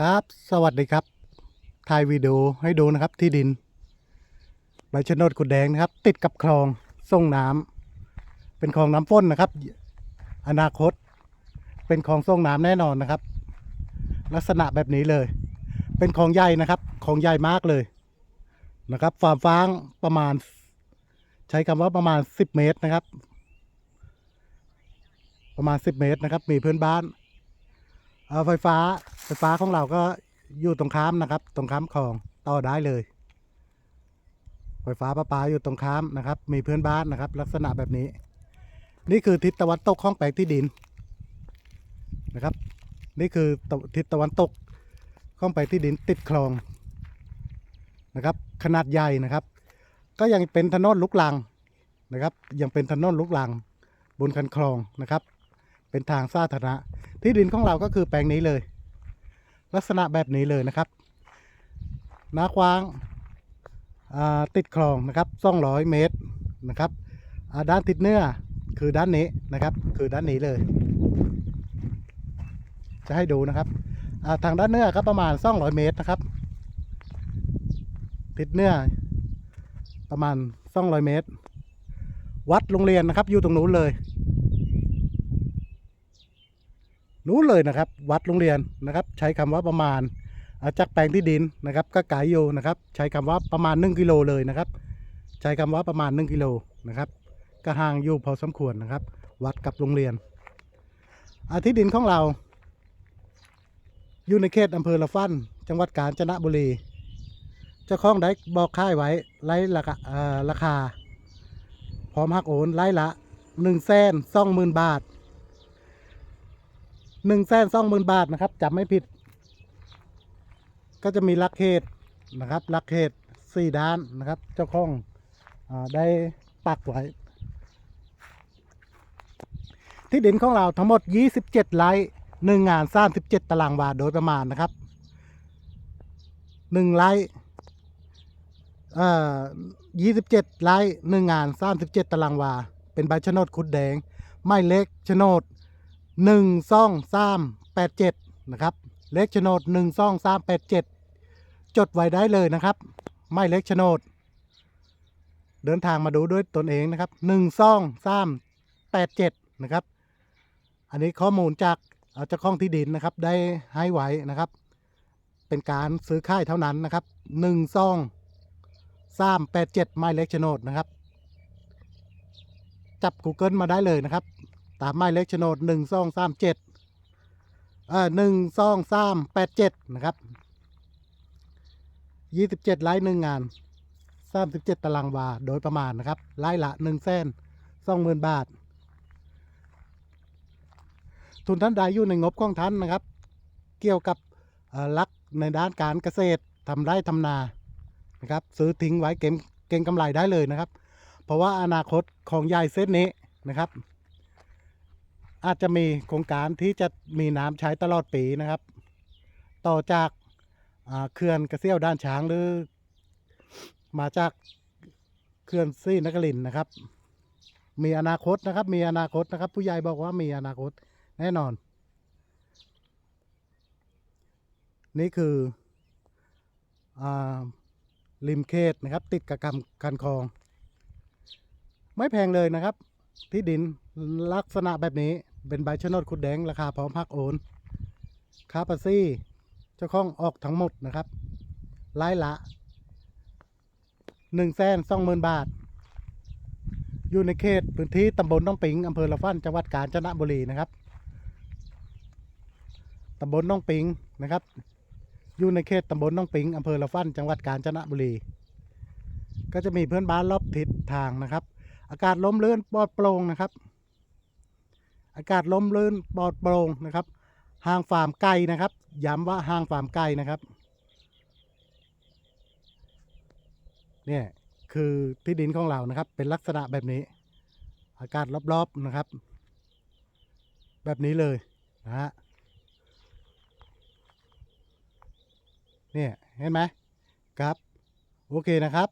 ครับ สวัสดีครับถ่ายวิดีโอให้ดูนะครับ ที่ดินใบชะโนดกุดแดงนะครับ ติดกับคลองส่งน้ำเป็นคลองน้ำฝนนะครับ อนาคต เป็นคลองส่งน้ำแน่นอนนะครับ ลักษณะแบบนี้เลย เป็นคลองใหญ่นะครับคลองใหญ่มากเลยนะครับความฟ้างประมาณ ใช้คำว่าประมาณ 10 เมตรนะครับ ประมาณ 10 เมตรนะครับ มีเพื่อนบ้านเออไฟฟ้า ไฟฟ้าของเราก็อยู่ตรงข้ามนะครับ ตรงข้ามคลองต่อได้เลย ไฟฟ้าประปาอยู่ตรงข้ามนะครับ มีเพื่อนบ้านนะครับ ลักษณะแบบนี้ นี่คือทิศตะวันตกของแปลงที่ดินนะครับ นี่คือทิศตะวันตกของแปลงที่ดินติดคลองนะครับ ขนาดใหญ่นะครับ ก็ยังเป็นถนนลูกลังนะครับ ยังเป็นถนนลูกลังบนคันคลองนะครับ เป็นทางสาธารณะที่ดินของเราก็คือแปลงนี้เลย ลักษณะแบบนี้เลยนะครับน้ากว้างาติดคลองนะครับ 200 เมตรนะครับด้านติดเนื้อคือด้านนี้นะครับ คือด้านนี้เลย จะให้ดูนะครับาทางด้านเนื้อก็ประมาณ 200 เมตรนะครับ ติดเนื้อประมาณ 200 เมตร วัดโรงเรียนนะครับ อยู่ตรงนู้นเลย นู้นเลยนะครับ วัดโรงเรียนนะครับ ใช้คำว่าประมาณจากแปลงที่ดินนะครับ ก็ไกลอยู่นะครับ ใช้คำว่าประมาณ 1 กิโลเลยนะครับ ใช้คำว่าประมาณ 1 กิโลนะครับ ก็ห่างอยู่พอสมควรนะครับ วัดกับโรงเรียนอาที่ดินของเรา อยู่ในเขตอำเภอละฟันจังหวัดกาญจนบุรีเจ้าของได้บอกค่ายไว้ไล่ราคาราคา พร้อมหักโอนไล่ละหนึ่งแสนสองหมื่นบาท หนึ่งแสนสองหมื่นบาทนะครับจำไม่ผิด ก็จะมีลักเขตนะครับลักเขตสี่ด้านนะครับ เจ้าของอได้ปักไว้ที่ดินของเราทั้งหมด 27 ไร่หนึ่งงาน37ตารางวาโดยประมาณนะครับหนึ่งไร่เอ่อ27 ไร่หนึ่งงาน37ตารางวา เป็นใบโนดคุดแดง ไม่เล็กโนด หนึ่งสองสามแปดเจ็ดนะครับเลขโฉนดหนึ่งสองสามแปดเจ็ดจดไว้ได้เลยนะครับ ไม่เลขโฉนด เดินทางมาดูด้วยตนเองนะครับหนึ่งสองสามแปดเจ็ดนะครับ อันนี้ข้อมูลจากเอ่อเจ้าของที่ดินนะครับ ได้ให้ไว้นะครับ เป็นการซื้อค่ายเท่านั้นนะครับหนึ่งสองสามแปดเจ็ดไม่เลขโฉนดนะครับ จับ Google มาได้เลยนะครับ ตามหมายเลขโฉนดหนึ่งสองสามเจ็ดเอ่อหนึ่งสองสามแปดเจ็ดนะครับยี่สิบเจ็ดไร่หนึ่งงานสามสิบเจ็ดตารางวาโดยประมาณนะครับไร่ละหนึ่งแสนสองหมื่นบาท ทุนท่านใดอยู่ในงบของท่านนะครับ เกี่ยวกับเอ่อลักในด้านการเกษตรทำไร่ทำนานะครับ ซื้อทิ้งไว้เก็งเก่งกำไรได้เลยนะครับ เพราะว่าอนาคตของใหญ่เส้นนี้นะครับ อาจจะมีโครงการที่จะมีน้ำใช้ตลอดปีนะครับ ต่อจากเขื่อนกระเซี่ยวด้านช้างหรือ มาจากเขื่อนซี่นครินนะครับ มีอนาคตนะครับ มีอนาคตนะครับ ผู้ใหญ่บอกว่ามีอนาคตแน่นอน นี่คืออริมเขตนะครับ ติดกับกำคันคลอง ไม่แพงเลยนะครับ ที่ดินลักษณะแบบนี้ เป็นใบชะนดขุดแดงราคาพร้อมพักโอนคาภาษีเจ้าของออกทั้งหมดนะครับไล่ละหนึ่งแสนสองหมื่นบาท อยู่ในเขตพื้นที่ตำบลน้องปิงอำเภอละฟันจังหวัดกาญจนบุรีนะครับตำบลน้องปิงนะครับ อยู่ในเขตตำบลน้องปิงอำเภอละฟันจังหวัดกาญจนบุรี ก็จะมีเพื่อนบ้านรอบทิศทางนะครับ อากาศลมเลื่อนปลอดโปร่งนะครับ อากาศลมลื่นปลอดโปร่งนะครับ ห่างฟาร์มไก่นะครับ ย้ำว่าห่างฟาร์มไก่นะครับ เนี่ยคือที่ดินของเรานะครับ เป็นลักษณะแบบนี้ อากาศรอบๆนะครับ แบบนี้เลยนะฮะเนี่ยเห็นไหมครับ โอเคนะครับ